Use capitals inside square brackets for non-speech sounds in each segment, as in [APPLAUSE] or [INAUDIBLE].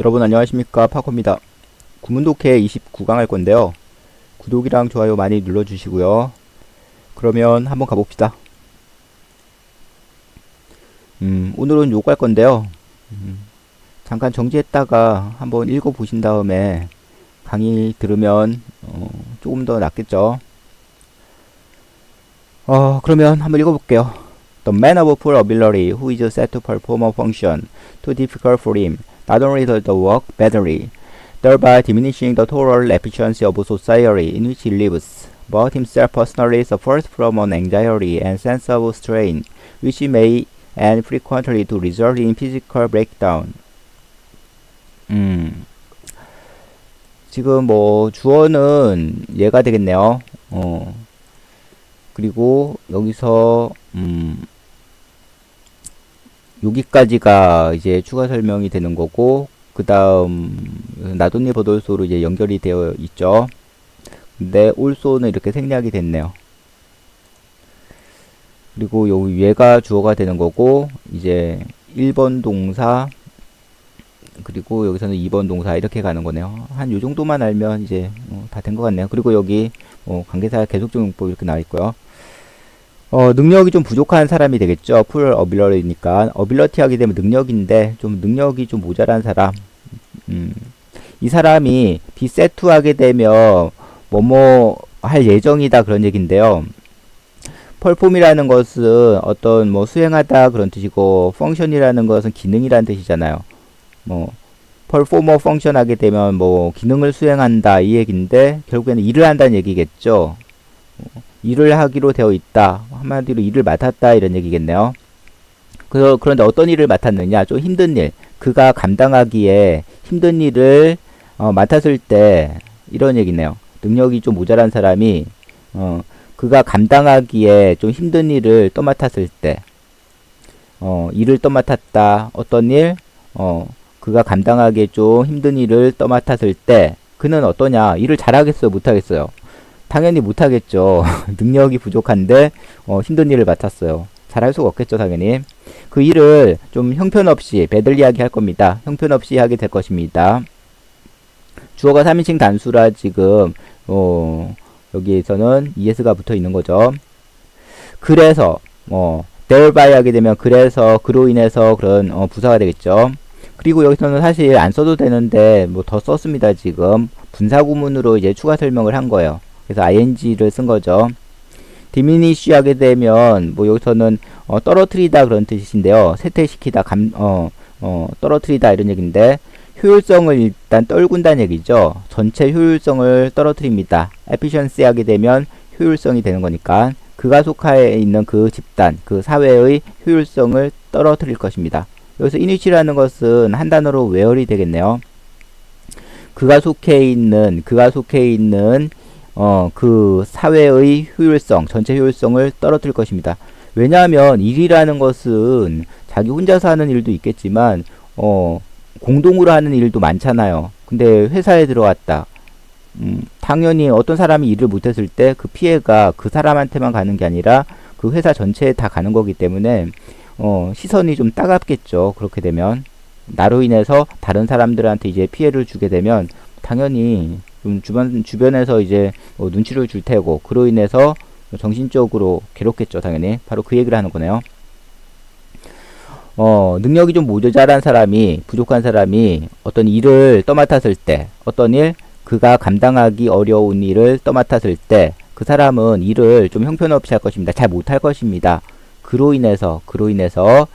여러분 안녕하십니까? 파코입니다. 구문독해 29강 할 건데요. 구독이랑 좋아요 많이 눌러주시고요. 그러면 한번 가봅시다. 음 오늘은 요거 할 건데요. 음, 잠깐 정지했다가 한번 읽어보신 다음에 강의 들으면 어, 조금 더 낫겠죠? 어 그러면 한번 읽어볼게요. The man of poor ability who is set to perform a function too difficult for him not only does the work badly, thereby diminishing the total efficiency of society in which he lives, but himself personally suffers from an anxiety and sense of strain, which may and frequently to result in physical breakdown. 음, 지금 뭐 주어는 얘가 되겠네요. 어, 그리고 여기서 음. 여기까지가 이제 추가 설명이 되는 거고 그 다음 나돈니 버돌소로 이제 연결이 되어 있죠. 근데 올소는 이렇게 생략이 됐네요. 그리고 요 얘가 주어가 되는 거고 이제 1번 동사 그리고 여기서는 2번 동사 이렇게 가는 거네요. 한 요 정도만 알면 이제 어, 다된 것 같네요. 그리고 여기 어, 관계사 계속적 용법 이렇게 나와 있고요 어, 능력이 좀 부족한 사람이 되겠죠. 풀 어빌러리니까. 어빌러티 하게 되면 능력인데, 좀 능력이 좀 모자란 사람. 음, 이 사람이 비세투 하게 되면, 뭐뭐 할 예정이다 그런 얘기인데요. 펄폼이라는 것은 어떤 뭐 수행하다 그런 뜻이고, 펑션이라는 것은 기능이라는 뜻이잖아요. 뭐, 펄포머 펑션 하게 되면 뭐 기능을 수행한다 이 얘기인데, 결국에는 일을 한다는 얘기겠죠. 일을 하기로 되어 있다. 한마디로 일을 맡았다 이런 얘기겠네요. 그, 그런데 어떤 일을 맡았느냐? 좀 힘든 일. 그가 감당하기에 힘든 일을 어, 맡았을 때 이런 얘기네요. 능력이 좀 모자란 사람이 어, 그가 감당하기에 좀 힘든 일을 떠맡았을 때 어, 일을 떠맡았다. 어떤 일? 어, 그가 감당하기에 좀 힘든 일을 떠맡았을 때 그는 어떠냐? 일을 잘하겠어요? 못하겠어요? 당연히 못하겠죠. [LAUGHS] 능력이 부족한데 어, 힘든 일을 맡았어요. 잘할 수가 없겠죠, 당연히. 그 일을 좀 형편없이 배들리하게 할 겁니다. 형편없이 하게 될 것입니다. 주어가 3인칭 단수라 지금 어, 여기에서는 es가 붙어 있는 거죠. 그래서 어, thereby 하게 되면 그래서 그로 인해서 그런 어, 부사가 되겠죠. 그리고 여기서는 사실 안 써도 되는데 뭐 더 썼습니다, 지금. 분사구문으로 이제 추가 설명을 한 거예요. 그래서 ing를 쓴 거죠. diminish 하게 되면 뭐 여기서는 어, 떨어뜨리다 그런 뜻인데요. 쇠퇴시키다, 감, 어, 어, 떨어뜨리다 이런 얘기인데 효율성을 일단 떨군다는 얘기죠. 전체 효율성을 떨어뜨립니다. efficiency 하게 되면 효율성이 되는 거니까 그가 속하에 있는 그 집단, 그 사회의 효율성을 떨어뜨릴 것입니다. 여기서 init이라는 것은 한 단어로 where이 되겠네요. 그가 속해 있는, 그가 속해 있는 어, 그 사회의 효율성, 전체 효율성을 떨어뜨릴 것입니다. 왜냐하면 일이라는 것은 자기 혼자서 하는 일도 있겠지만, 어, 공동으로 하는 일도 많잖아요. 근데 회사에 들어왔다. 음, 당연히 어떤 사람이 일을 못했을 때 그 피해가 그 사람한테만 가는 게 아니라 그 회사 전체에 다 가는 거기 때문에, 어, 시선이 좀 따갑겠죠. 그렇게 되면. 나로 인해서 다른 사람들한테 이제 피해를 주게 되면, 당연히 좀 주변 주변에서 이제 뭐 눈치를 줄 테고 그로 인해서 정신적으로 괴롭겠죠 당연히 바로 그 얘기를 하는 거네요. 어 능력이 좀 모자란 사람이 부족한 사람이 어떤 일을 떠맡았을 때 어떤 일 그가 감당하기 어려운 일을 떠맡았을 때 그 사람은 일을 좀 형편없이 할 것입니다. 잘 못할 것입니다. 그로 인해서 그로 인해서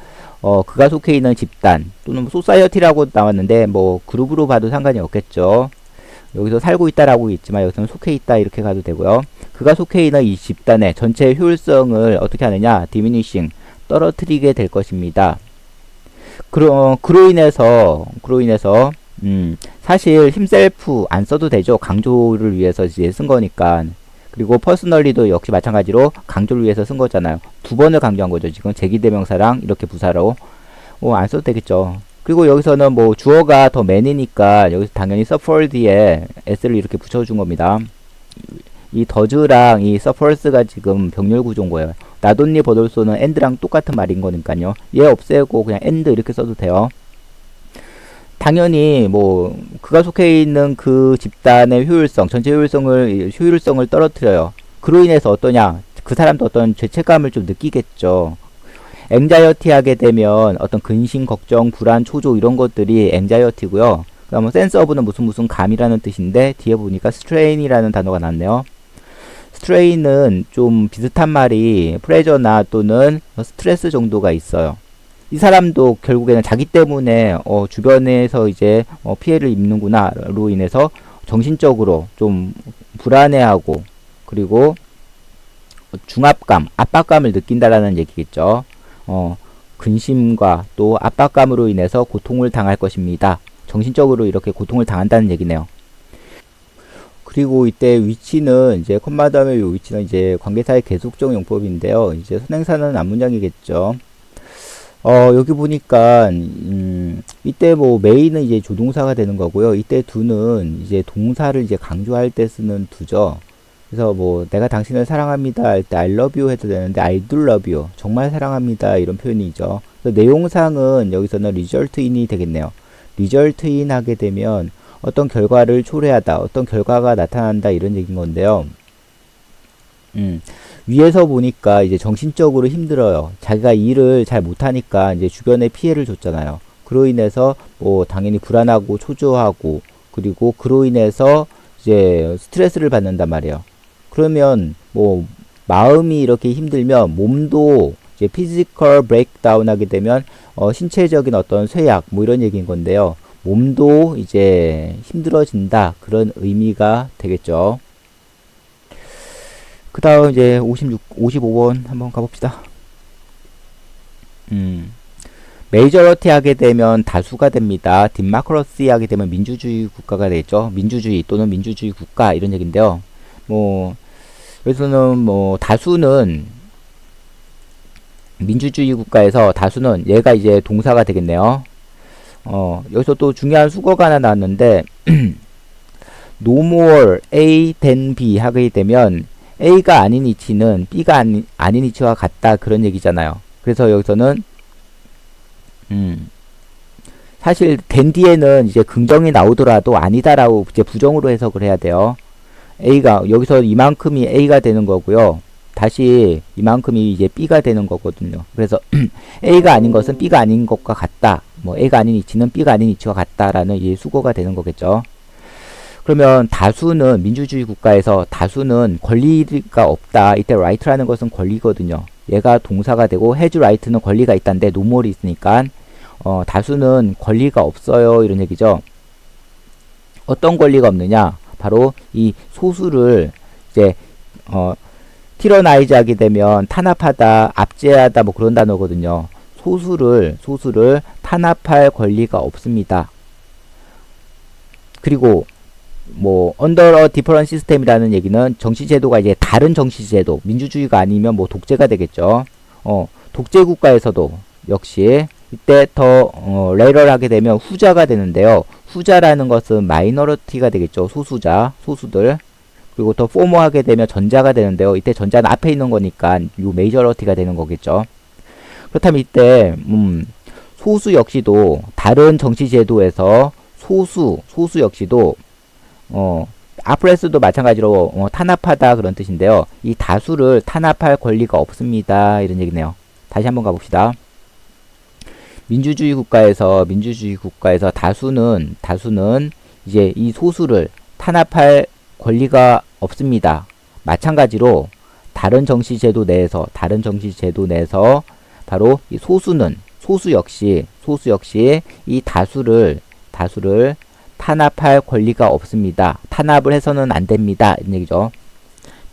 어 그가 속해 있는 집단 또는 뭐 소사이어티라고 나왔는데 뭐 그룹으로 봐도 상관이 없겠죠. 여기서 살고 있다라고 있지만 여기서는 속해 있다 이렇게 가도 되고요. 그가 속해 있는 이 집단의 전체 효율성을 어떻게 하느냐? 디미니싱 떨어뜨리게 될 것입니다. 그로, 그로 인해서 그로 인해서 음, 사실 힘셀프 안 써도 되죠. 강조를 위해서 이제 쓴 거니까. 그리고 퍼스널리도 역시 마찬가지로 강조를 위해서 쓴 거잖아요. 두 번을 강조한 거죠. 지금 제기대명사랑 이렇게 부사로. 어, 안 써도 되겠죠. 그리고 여기서는 뭐 주어가 더 man이니까 여기서 당연히 suffered에 s를 이렇게 붙여준 겁니다. 이 더즈랑 이 suffers가 지금 병렬 구조인 거예요. 나돈니 버돌소는 and랑 똑같은 말인 거니까요. 얘 없애고 그냥 and 이렇게 써도 돼요. 당연히 뭐 그가 속해 있는 그 집단의 효율성, 전체 효율성을 효율성을 떨어뜨려요. 그로 인해서 어떠냐? 그 사람도 어떤 죄책감을 좀 느끼겠죠. 앵자이어티 하게 되면 어떤 근심, 걱정, 불안, 초조 이런 것들이 앵자이어티고요. 그다음 센스 오브는 무슨 무슨 감이라는 뜻인데 뒤에 보니까 스트레인이라는 단어가 나왔네요. 스트레인은 좀 비슷한 말이 프레저나 또는 스트레스 정도가 있어요. 이 사람도 결국에는 자기 때문에 어, 주변에서 이제 어, 피해를 입는구나로 인해서 정신적으로 좀 불안해하고 그리고 중압감, 압박감을 느낀다라는 얘기겠죠. 어, 근심과 또 압박감으로 인해서 고통을 당할 것입니다. 정신적으로 이렇게 고통을 당한다는 얘기네요. 그리고 이때 위치는 이제 요 위치는 이제 관계사의 계속적 용법인데요. 이제 선행사는 앞문장이겠죠. 어, 여기 보니까 음, 이때 뭐 메인은 이제 조동사가 되는 거고요. 이때 두는 이제 동사를 이제 강조할 때 쓰는 두죠. 그래서 뭐 내가 당신을 사랑합니다 할 때 I love you 해도 되는데 I do love you 정말 사랑합니다 이런 표현이죠. 내용상은 여기서는 result in이 되겠네요. result in 하게 되면 어떤 결과를 초래하다, 어떤 결과가 나타난다 이런 얘기인 건데요. 음, 위에서 보니까 이제 정신적으로 힘들어요. 자기가 일을 잘 못하니까 이제 주변에 피해를 줬잖아요. 그로 인해서 뭐 당연히 불안하고 초조하고 그리고 그로 인해서 이제 스트레스를 받는단 말이에요. 그러면 뭐 마음이 이렇게 힘들면 몸도 이제 피지컬 브레이크다운 하게 되면 어 신체적인 어떤 쇠약 뭐 이런 얘기인 건데요. 몸도 이제 힘들어진다 그런 의미가 되겠죠. 그 다음 이제 56, 55번 한번 가봅시다. 음. 메이저러티 하게 되면 다수가 됩니다. 딥마크러시 하게 되면 민주주의 국가가 되겠죠. 민주주의 또는 민주주의 국가 이런 얘기인데요. 뭐 여기서는 뭐 다수는 민주주의 국가에서 다수는 얘가 이제 동사가 되겠네요. 어, 여기서 또 중요한 수거가 하나 나왔는데 [CLEARS THROAT] no more A than B 하게 되면 A가 아닌 이치는 B가 아니, 아닌 이치와 같다 그런 얘기잖아요. 그래서 여기서는 음 사실 된 뒤에는 이제 긍정이 나오더라도 아니다라고 이제 부정으로 해석을 해야 돼요. A가 여기서 이만큼이 A가 되는 거고요. 다시 이만큼이 이제 B가 되는 거거든요. 그래서 [CLEARS THROAT] A가 아닌 것은 B가 아닌 것과 같다. 뭐 A가 아닌 이치는 B가 아닌 이치와 같다라는 이 수고가 되는 거겠죠. 그러면 다수는 민주주의 국가에서 다수는 권리가 없다. 이때 right라는 것은 권리거든요. 얘가 동사가 되고 has right는 권리가 있다는데 노멀이 있으니까 어, 다수는 권리가 없어요. 이런 얘기죠. 어떤 권리가 없느냐? 바로 이 소수를 이제 어, 티러나이즈 하게 되면 탄압하다, 압제하다 뭐 그런 단어거든요. 소수를 소수를 탄압할 권리가 없습니다. 그리고 뭐 a different system이라는 얘기는 정치 제도가 이제 다른 정치 제도, 민주주의가 아니면 뭐 독재가 되겠죠. 어, 독재 국가에서도 역시 이때 더 어, 레이럴 하게 되면 후자가 되는데요. 후자라는 것은 마이너리티가 되겠죠. 소수자, 소수들. 그리고 더 포머하게 되면 전자가 되는데요. 이때 전자는 앞에 있는 거니까 요 메이저러티가 되는 거겠죠. 그렇다면 이때 음, 소수 역시도 다른 정치 제도에서 소수 소수 역시도 어 아프레스도 마찬가지로 어, 탄압하다 그런 뜻인데요. 이 다수를 탄압할 권리가 없습니다. 이런 얘기네요. 다시 한번 가봅시다. 민주주의 국가에서 민주주의 국가에서 다수는 다수는 이제 이 소수를 탄압할 권리가 없습니다. 마찬가지로 다른 정치 제도 내에서 다른 정치 제도 내에서 바로 이 소수는 소수 역시 소수 역시 이 다수를 다수를 탄압할 권리가 없습니다. 탄압을 해서는 안 됩니다. 이런 얘기죠.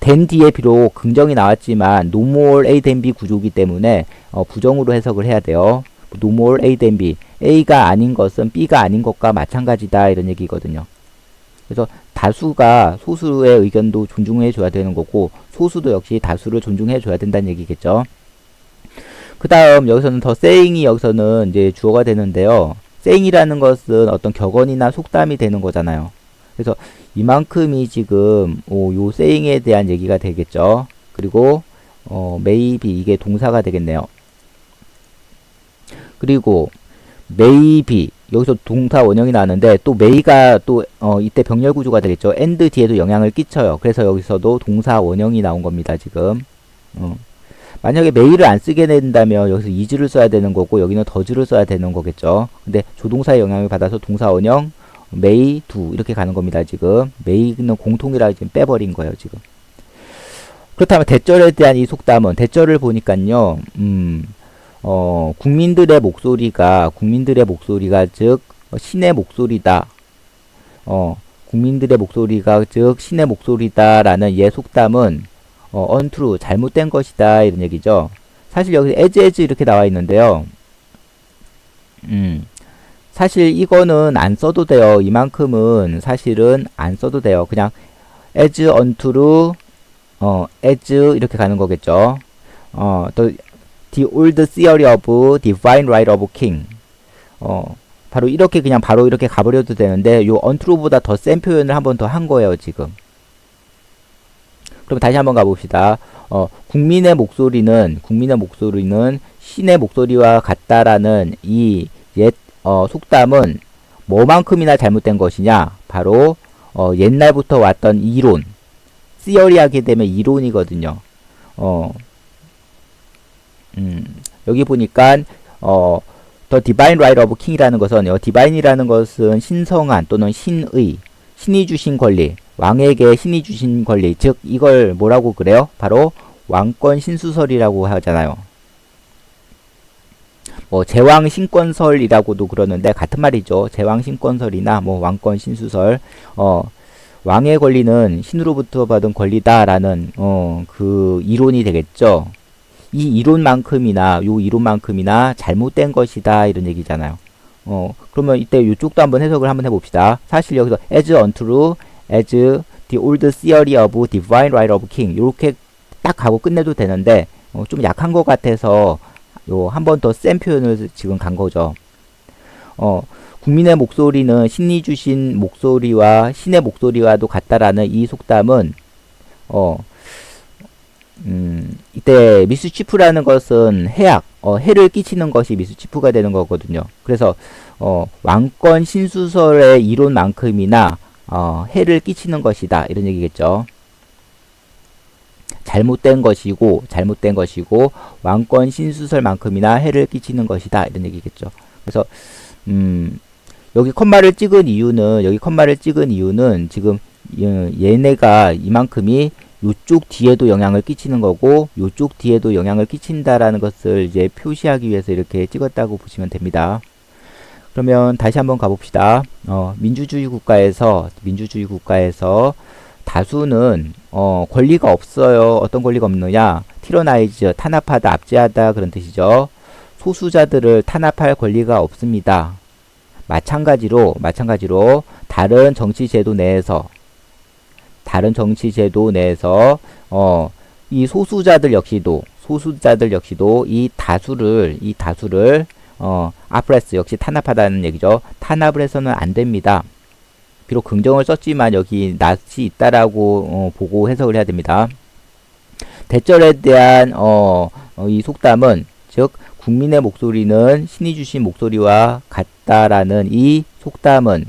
된 뒤에 비록 긍정이 나왔지만 more A B 구조기 때문에 어, 부정으로 해석을 해야 돼요. No more A than B. A가 아닌 것은 B가 아닌 것과 마찬가지다 이런 얘기거든요. 그래서 다수가 소수의 의견도 존중해 줘야 되는 거고 소수도 역시 다수를 존중해 줘야 된다는 얘기겠죠. 그 다음 여기서는 더 saying이 여기서는 이제 주어가 되는데요. saying이라는 것은 어떤 격언이나 속담이 되는 거잖아요. 그래서 이만큼이 지금 오, 요 saying에 대한 얘기가 되겠죠. 그리고 어, maybe 이게 동사가 되겠네요. 그리고 maybe 여기서 동사 원형이 나왔는데 또 메이가 또 어, 이때 병렬 구조가 되겠죠. and 뒤에도 영향을 끼쳐요. 그래서 여기서도 동사 원형이 나온 겁니다. 지금. 어. 만약에 메이를 안 쓰게 된다면 여기서 is를 써야 되는 거고 여기는 does를 써야 되는 거겠죠. 근데 조동사의 영향을 받아서 동사 원형 may do 이렇게 가는 겁니다. 지금 may는 공통이라 지금 빼버린 거예요. 지금. 그렇다면 대절에 대한 이 속담은 대절을 보니까요. 음. 어, 국민들의 목소리가 국민들의 목소리가 즉 어, 신의 목소리다. 어, 국민들의 목소리가 즉 신의 목소리다라는 예 속담은 어, untrue 잘못된 것이다 이런 얘기죠. 사실 여기 as as 이렇게 나와 있는데요. 음. 사실 이거는 안 써도 돼요. 이만큼은 사실은 안 써도 돼요. 그냥 as untrue 어 as 이렇게 가는 거겠죠. 어, 또 The old theory of divine right of king. 어, 바로 이렇게 그냥 바로 이렇게 가버려도 되는데 요 untrue보다 더 센 표현을 한 번 더 한 거예요, 지금. 그럼 다시 한번 가봅시다. 어, 국민의 목소리는 국민의 목소리는 신의 목소리와 같다라는 이옛 어, 속담은 뭐만큼이나 잘못된 것이냐? 바로 어, 옛날부터 왔던 이론. theory 하게 되면 이론이거든요. 어, 음, 여기 보니까 어, The Divine Right of King이라는 것은 어, Divine이라는 것은 신성한 또는 신의, 신이 주신 권리, 왕에게 신이 주신 권리, 즉 이걸 뭐라고 그래요? 바로 왕권 신수설이라고 하잖아요. 뭐 제왕 신권설이라고도 그러는데 같은 말이죠. 제왕 신권설이나 뭐 왕권 신수설. 어 왕의 권리는 신으로부터 받은 권리다라는 어 그 이론이 되겠죠. 이 이론만큼이나 요 이론만큼이나 잘못된 것이다 이런 얘기잖아요. 어 그러면 이때 이쪽도 한번 해석을 한번 해봅시다. 사실 여기서 as untrue as the old theory of divine right of king 이렇게 딱 가고 끝내도 되는데 어, 좀 약한 것 같아서 요 한 번 더 센 표현을 지금 간 거죠. 어 국민의 목소리는 신이 주신 목소리와 신의 목소리와도 같다라는 이 속담은 어 음, 이때 미스치프라는 것은 해악, 어, 해를 끼치는 것이 미스치프가 되는 거거든요. 그래서 어, 왕권 신수설의 이론만큼이나 어, 해를 끼치는 것이다 이런 얘기겠죠. 잘못된 것이고 잘못된 것이고 왕권 신수설만큼이나 해를 끼치는 것이다 이런 얘기겠죠. 그래서 음, 여기 컴마를 찍은 이유는 여기 컴마를 찍은 이유는 지금 얘네가 이만큼이 요쪽 뒤에도 영향을 끼치는 거고 요쪽 뒤에도 영향을 끼친다라는 것을 이제 표시하기 위해서 이렇게 찍었다고 보시면 됩니다. 그러면 다시 한번 가봅시다. 어, 민주주의 국가에서 민주주의 국가에서 다수는 어, 권리가 없어요. 어떤 권리가 없느냐? 티러나이즈, 탄압하다, 압제하다 그런 뜻이죠. 소수자들을 탄압할 권리가 없습니다. 마찬가지로 마찬가지로 다른 정치 제도 내에서 다른 정치 제도 내에서 어, 이 소수자들 역시도 소수자들 역시도 이 다수를 이 다수를 어, 아프레스 역시 탄압하다는 얘기죠. 탄압을 해서는 안 됩니다. 비록 긍정을 썼지만 여기 낯이 있다라고 어, 보고 해석을 해야 됩니다. 대절에 대한 어, 어, 이 속담은 즉 국민의 목소리는 신이 주신 목소리와 같다라는 이 속담은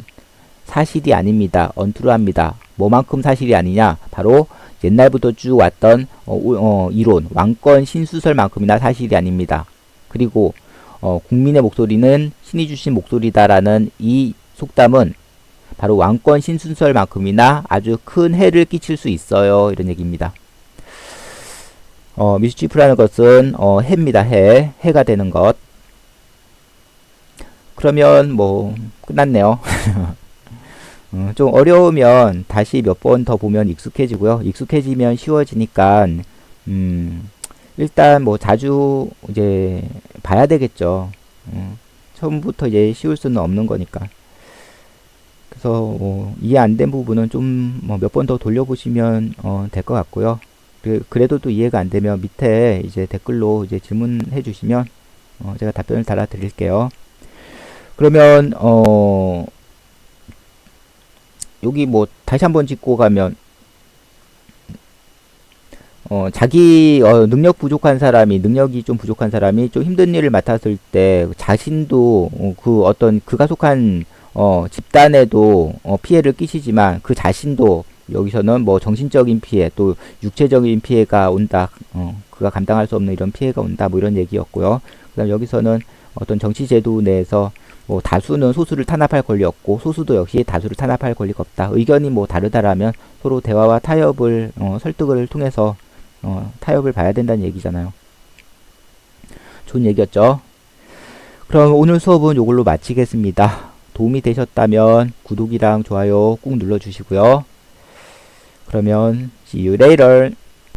사실이 아닙니다. 언투루합니다. 뭐만큼 사실이 아니냐? 바로 옛날부터 쭉 왔던 어, 어, 이론, 왕권 신수설만큼이나 사실이 아닙니다. 그리고 어, 국민의 목소리는 신이 주신 목소리다라는 이 속담은 바로 왕권 신수설만큼이나 아주 큰 해를 끼칠 수 있어요. 이런 얘기입니다. 어, 미스치프라는 것은 어, 해입니다. 해. 해가 되는 것. 그러면 뭐 끝났네요. [LAUGHS] 어, 좀 어려우면 다시 몇 번 더 보면 익숙해지고요. 익숙해지면 쉬워지니까 음, 일단 뭐 자주 이제 봐야 되겠죠. 어, 처음부터 이제 쉬울 수는 없는 거니까. 그래서 뭐 이해 안 된 부분은 좀뭐몇번 더 돌려보시면 어, 될 것 같고요. 그, 그래도 또 이해가 안 되면 밑에 이제 댓글로 이제 질문해 주시면 어, 제가 답변을 달아 드릴게요. 그러면 어 여기 뭐 다시 한번 짚고 가면 어, 자기 어, 능력 부족한 사람이 능력이 좀 부족한 사람이 좀 힘든 일을 맡았을 때 자신도 어, 그 어떤 그가 속한 어, 집단에도 어, 피해를 끼치지만 그 자신도 여기서는 뭐 정신적인 피해 또 육체적인 피해가 온다. 어, 그가 감당할 수 없는 이런 피해가 온다. 뭐 이런 얘기였고요. 그다음 여기서는 어떤 정치 제도 내에서 뭐 다수는 소수를 탄압할 권리 없고 소수도 역시 다수를 탄압할 권리가 없다. 의견이 뭐 다르다라면 서로 대화와 타협을 어, 설득을 통해서 어, 타협을 봐야 된다는 얘기잖아요. 좋은 얘기였죠. 그럼 오늘 수업은 이걸로 마치겠습니다. 도움이 되셨다면 구독이랑 좋아요 꾹 눌러주시고요. 그러면 see you later.